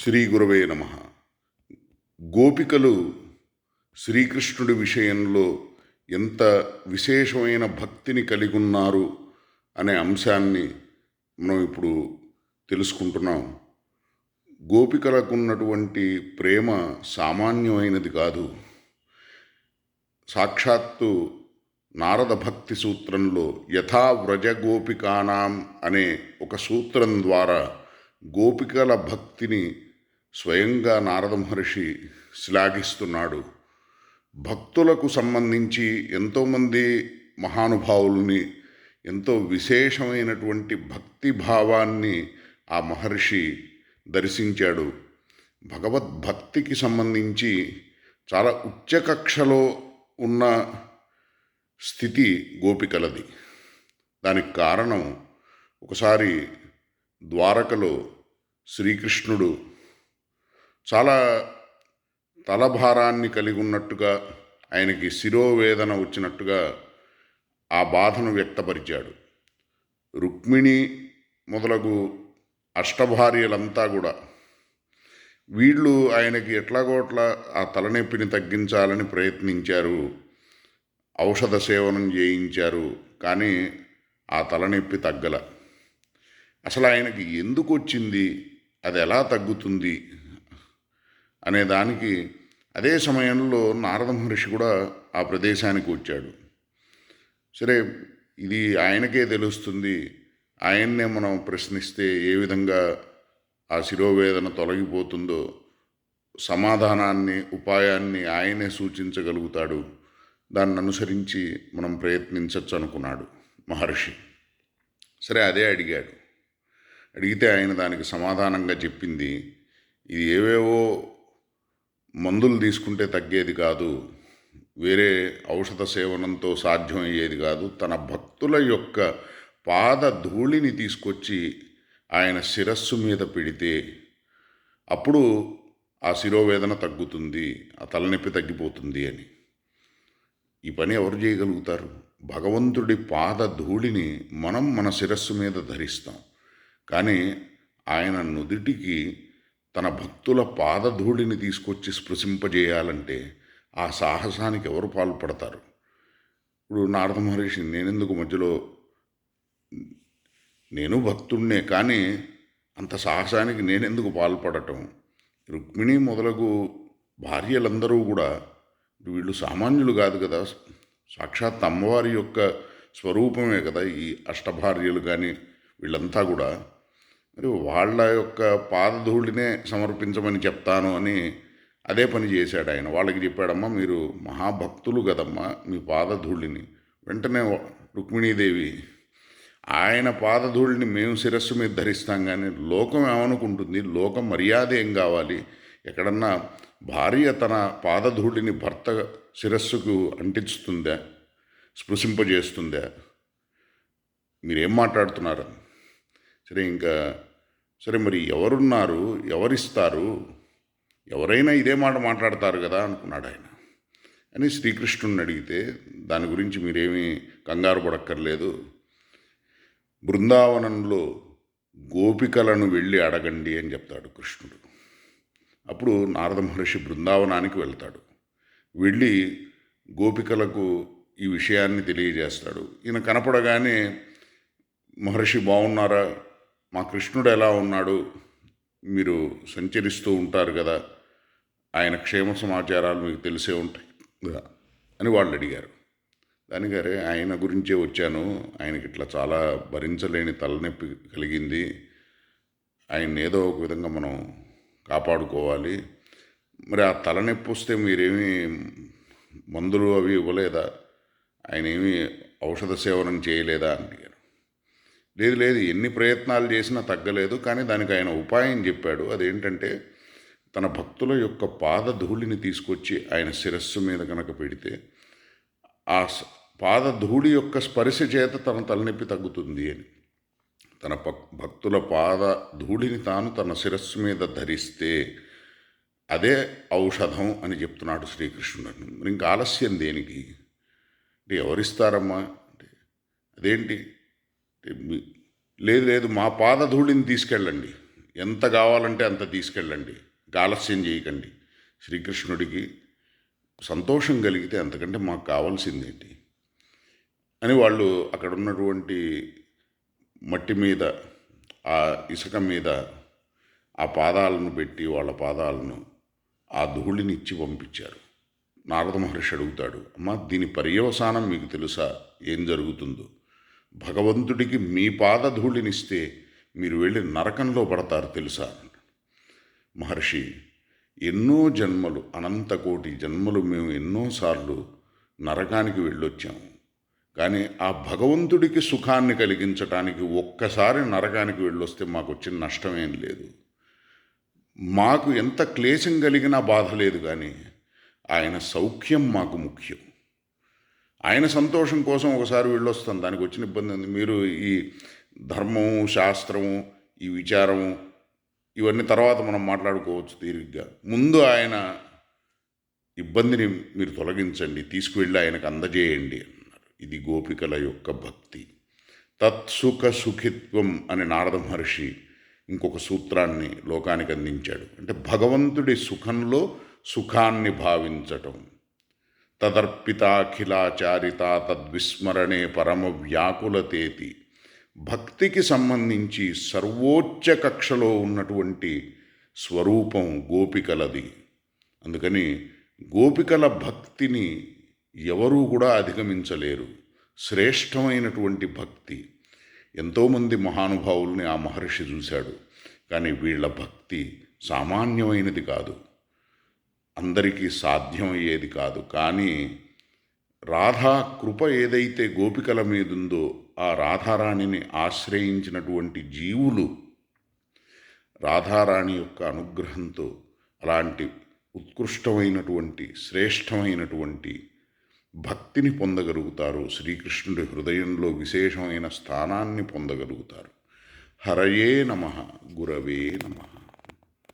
శ్రీ గురవే నమ. గోపికలు శ్రీకృష్ణుడి విషయంలో ఎంత విశేషమైన భక్తిని కలిగి ఉన్నారు అనే అంశాన్ని మనం ఇప్పుడు తెలుసుకుంటున్నాం. గోపికలకు ఉన్నటువంటి ప్రేమ సామాన్యమైనది కాదు. సాక్షాత్తు నారద భక్తి సూత్రంలో యథా వ్రజ గోపికానాం అనే ఒక సూత్రం ద్వారా గోపికల భక్తిని స్వయంగా నారద మహర్షి శ్లాఘిస్తున్నాడు. భక్తులకు సంబంధించి ఎంతోమంది మహానుభావుల్ని ఎంతో విశేషమైనటువంటి భక్తి భావాన్ని ఆ మహర్షి దర్శించాడు. భగవద్భక్తికి సంబంధించి చాలా ఉచ్చకక్షలో ఉన్న స్థితి గోపికలది. దానికి కారణం ఒకసారి ద్వారకలో శ్రీకృష్ణుడు చాలా తలభారాన్ని కలిగి ఉన్నట్టుగా ఆయనకి శిరోవేదన వచ్చినట్టుగా ఆ బాధను వ్యక్తపరిచాడు. రుక్మిణి మొదలగు అష్టభార్యలంతా కూడా వీళ్ళు ఆయనకి ఎట్లాగోట్లా ఆ తలనొప్పిని తగ్గించాలని ప్రయత్నించారు. ఔషధ సేవనం చేయించారు. కానీ ఆ తలనొప్పి తగ్గల. అసలు ఆయనకి ఎందుకు వచ్చింది అది ఎలా తగ్గుతుంది? అనే దానికి అదే సమయంలో నారద మహర్షి కూడా ఆ ప్రదేశానికి వచ్చాడు. సరే ఇది ఆయనకే తెలుస్తుంది. ఆయన్నే మనం ప్రశ్నిస్తే ఏ విధంగా ఆ శిరోవేదన తొలగిపోతుందో సమాధానాన్ని ఉపాయాన్ని ఆయనే సూచించగలుగుతాడు. దాన్ని అనుసరించి మనం ప్రయత్నించవచ్చు అనుకున్నాడు మహర్షి. సరే అదే అడిగాడు. అడిగితే ఆయన దానికి సమాధానంగా చెప్పింది ఇది ఏవేవో మందులు తీసుకుంటే తగ్గేది కాదు వేరే ఔషధ సేవనంతో సాధ్యమయ్యేది కాదు. తన భక్తుల యొక్క పాద ధూళిని తీసుకొచ్చి ఆయన శిరస్సు మీద పెడితే అప్పుడు ఆ శిరోవేదన తగ్గుతుంది ఆ తలనొప్పి తగ్గిపోతుంది అని. ఈ పని ఎవరు చేయగలుగుతారు? భగవంతుడి పాద ధూళిని మనం మన శిరస్సు మీద ధరిస్తాం. కానీ ఆయన నుదిటికి తన భక్తుల పాదధూళిని తీసుకొచ్చి స్పృశింపజేయాలంటే ఆ సాహసానికి ఎవరు పాల్పడతారు? ఇప్పుడు నారద మహర్షి నేనెందుకు మధ్యలో నేను భక్తుడినే కానీ అంత సాహసానికి నేనెందుకు పాల్పడటం? రుక్మిణి మొదలగు భార్యలందరూ కూడా వీళ్ళు సామాన్యులు కాదు కదా. సాక్షాత్ అమ్మవారి యొక్క స్వరూపమే కదా ఈ అష్టభార్యలు కానీ వీళ్ళంతా కూడా. మరి వాళ్ళ యొక్క పాదధూళినే సమర్పించమని చెప్తాను అని అదే పని చేశాడు ఆయన. వాళ్ళకి చెప్పాడమ్మా మీరు మహాభక్తులు కదమ్మా మీ పాదధూళిని. వెంటనే రుక్మిణీదేవి ఆయన పాదధూళిని మేము శిరస్సు మీద ధరిస్తాం కానీ లోకం ఏమనుకుంటుంది? లోకం మర్యాద ఏం కావాలి? ఎక్కడన్నా భార్య తన పాదధూళిని భర్త శిరస్సుకు అంటించుతుందా? స్పృశింపజేస్తుందా? మీరేం మాట్లాడుతున్నారు? సరే ఇంకా సరే మరి ఎవరున్నారు? ఎవరిస్తారు? ఎవరైనా ఇదే మాట మాట్లాడతారు కదా అనుకున్నాడు ఆయన. అని శ్రీకృష్ణుని అడిగితే దాని గురించి మీరేమీ కంగారు పడక్కర్లేదు. బృందావనంలో గోపికలను వెళ్ళి అడగండి అని చెప్తాడు కృష్ణుడు. అప్పుడు నారద మహర్షి బృందావనానికి వెళ్తాడు. వెళ్ళి గోపికలకు ఈ విషయాన్ని తెలియజేస్తాడు. ఈయన కనపడగానే మహర్షి బాగున్నారా మా కృష్ణుడు ఎలా ఉన్నాడు? మీరు సంచరిస్తూ ఉంటారు కదా ఆయన క్షేమ సమాచారాలు మీకు తెలిసే ఉంటాయి కదా అని వాళ్ళు అడిగారు. దానిగారే ఆయన గురించే వచ్చాను. ఆయనకి ఇట్లా చాలా భరించలేని తలనొప్పి కలిగింది. ఆయన ఏదో ఒక విధంగా మనం కాపాడుకోవాలి. మరి ఆ తలనొప్పి వస్తే మీరేమీ మందులు అవి ఇవ్వలేదా? ఆయన ఏమీ ఔషధ సేవనం చేయలేదా? అని లేదు లేదు ఎన్ని ప్రయత్నాలు చేసినా తగ్గలేదు కానీ దానికి ఆయన ఉపాయం చెప్పాడు. అదేంటంటే తన భక్తుల యొక్క పాదధూళిని తీసుకొచ్చి ఆయన శిరస్సు మీద కనుక పెడితే ఆ పాదధూళి యొక్క స్పర్శ చేత తన తలనొప్పి తగ్గుతుంది అని. తన భక్తుల పాద ధూళిని తాను తన శిరస్సు మీద ధరిస్తే అదే ఔషధం అని చెప్తున్నాడు శ్రీకృష్ణుడు. ఇంకా ఆలస్యం దేనికి? అంటే ఎవరిస్తారమ్మా? అంటే అదేంటి? లేదు లేదు మా పాదధూళిని తీసుకెళ్ళండి. ఎంత కావాలంటే అంత తీసుకెళ్ళండి. ఆలస్యం చేయకండి. శ్రీకృష్ణుడికి సంతోషం కలిగితే అంతకంటే మాకు కావాల్సిందేంటి? అని వాళ్ళు అక్కడ ఉన్నటువంటి మట్టి మీద ఆ ఇసుక మీద ఆ పాదాలను పెట్టి వాళ్ళ పాదాలను ఆ ధూళిని ఇచ్చి పంపించారు. నారద మహర్షి అడుగుతాడు అమ్మా దీని పర్యవసానం మీకు తెలుసా? ఏం జరుగుతుందో? భగవంతుడికి మీ పాదధూళినిస్తే మీరు వెళ్ళి నరకంలో పడతారు తెలుసా? మహర్షి ఎన్నో జన్మలు అనంత కోటి జన్మలు మేము ఎన్నోసార్లు నరకానికి వెళ్ళొచ్చాము కానీ ఆ భగవంతుడికి సుఖాన్ని కలిగించటానికి ఒక్కసారి నరకానికి వెళ్ళొస్తే మాకు వచ్చిన నష్టమేం లేదు. మాకు ఎంత క్లేశం కలిగినా బాధ లేదు కానీ ఆయన సౌఖ్యం మాకు ముఖ్యం. ఆయన సంతోషం కోసం ఒకసారి వెళ్ళొస్తాం. దానికి వచ్చిన ఇబ్బంది ఉంది. మీరు ఈ ధర్మము శాస్త్రము ఈ విచారము ఇవన్నీ తర్వాత మనం మాట్లాడుకోవచ్చు తీరిగ్గా ముందు ఆయన ఇబ్బందిని మీరు తొలగించండి. తీసుకువెళ్ళి ఆయనకు అందజేయండి అన్నారు. ఇది గోపికల యొక్క భక్తి. తత్సుఖ సుఖిత్వం అని నారద మహర్షి ఇంకొక సూత్రాన్ని లోకానికి అందించాడు. అంటే భగవంతుడి సుఖంలో సుఖాన్ని భావించటం. తదర్పితాఖిలాచారిత తద్విస్మరణే పరమ వ్యాకులతేతి. భక్తికి సంబంధించి సర్వోచ్చ కక్షలో ఉన్నటువంటి స్వరూపం గోపికలది. అందుకని గోపికల భక్తిని ఎవరూ కూడా అధిగమించలేరు. శ్రేష్టమైనటువంటి భక్తి. ఎంతోమంది మహానుభావుల్ని ఆ మహర్షి చూశాడు. కానీ వీళ్ళ భక్తి సామాన్యమైనది కాదు. అందరికీ సాధ్యమయ్యేది కాదు. కానీ రాధా కృప ఏదైతే గోపికల మీదుందో ఆ రాధారాణిని ఆశ్రయించినటువంటి జీవులు రాధారాణి యొక్క అనుగ్రహంతో అలాంటి ఉత్కృష్టమైనటువంటి శ్రేష్టమైనటువంటి భక్తిని పొందగలుగుతారు. శ్రీకృష్ణుడి హృదయంలో విశేషమైన స్థానాన్ని పొందగలుగుతారు. హరయే నమ గురవే నమః.